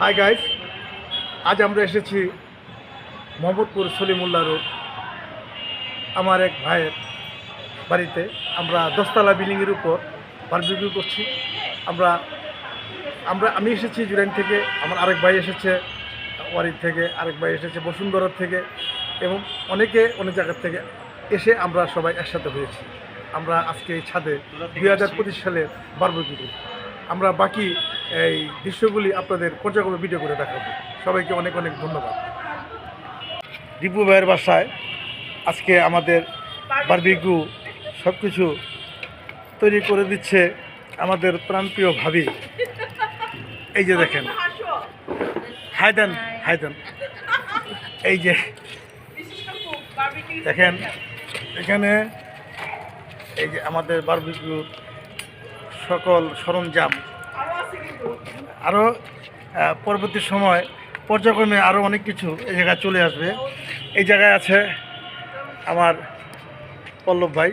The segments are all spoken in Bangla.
হাই গাইস আজ আমরা এসেছি মোহাম্মদপুর সলিমুল্লাহ রোড। আমার এক ভাইয়ের বাড়িতে। আমরা দশতলা বিল্ডিংয়ের উপর বারবিকিউ করছি। আমরা আমরা আমি এসেছি জুরাইন থেকে আমার আরেক ভাই এসেছে ওয়ারির থেকে আরেক ভাই এসেছে বসুন্ধরার থেকে এবং অনেকে অনেক জায়গার থেকে এসে আমরা সবাই একসাথে হয়েছি। আমরা আজকে এই ছাদে দুই হাজার পঁচিশ সালের বারবিকিউ আমরা বাকি এই দৃশ্যগুলি আপনাদের পর্যায়ক্রমে ভিডিও করে দেখাবো। সবাইকে অনেক অনেক ধন্যবাদ। দীপু ভাইয়ের বাসায় আজকে আমাদের বারবিকিউ সব কিছু তৈরি করে দিচ্ছে আমাদের প্রাণপ্রিয় ভাবি। এই যে দেখেন। হায়দান হায়দান এই যে দেখেন, এখানে এই যে আমাদের বারবিকিউ সকল সরঞ্জাম আরও পরবর্তী সময় পর্যায়ক্রমে আরও অনেক কিছু এই জায়গায় চলে আসবে। এই জায়গায় আছে আমার পল্লব ভাই।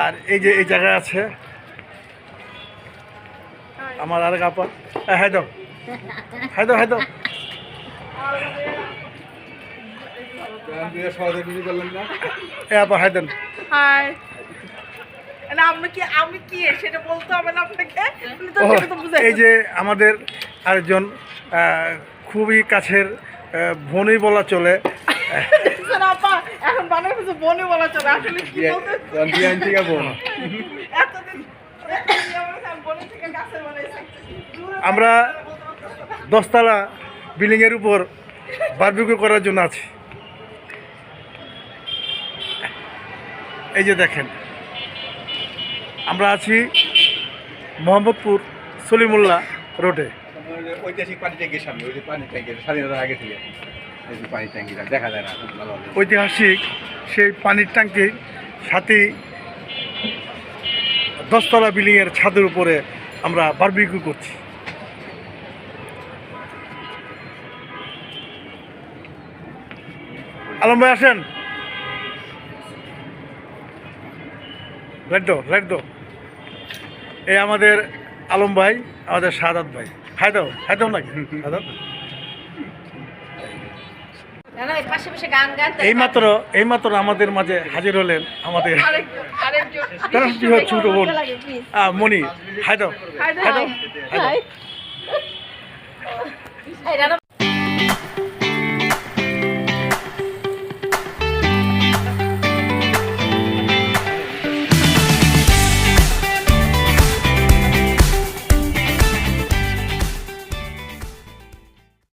আর এই যে এই জায়গায় আছে আমার আরেক আপা। হ্যাঁ দাও। হাই দাও হাই দাও। এ আপা হাই দেন। এই যে আমাদের আরেকজন খুবই কাছের বোনই বলা চলে। এখন বানাই কিছু বলা আসলে কি দূরে আমরা দশতলা বিল্ডিংয়ের উপর বারবিকিউ করার জন্য আছি। এই যে দেখেন আমরা আছি মোহাম্মদপুর সলিমুল্লাহ রোডে। ঐতিহাসিক পানি ট্যাঙ্কির সামনে ওই যে পানি ট্যাঙ্কির স্বাধীনতার আগে থেকে। পানি ট্যাঙ্কিটা দেখা যায় না ঐতিহাসিক সেই পানির ট্যাঙ্কির সাথেই দশতলা বিল্ডিংয়ের ছাদের উপরে আমরা বারবিকিউ করছি। আলম ভাই আসেন? লাইট দো লাইট দো এই আমাদের আলম ভাই আমাদের সাদাত ভাই। হাই দাও হাই দাও নাকি? সাদাত এইমাত্র এইমাত্র আমাদের মাঝে হাজির হলেন আমাদের ছোট বোন। মণি হাই দাও হাই হাই দাও হাই। দাও। এই রানা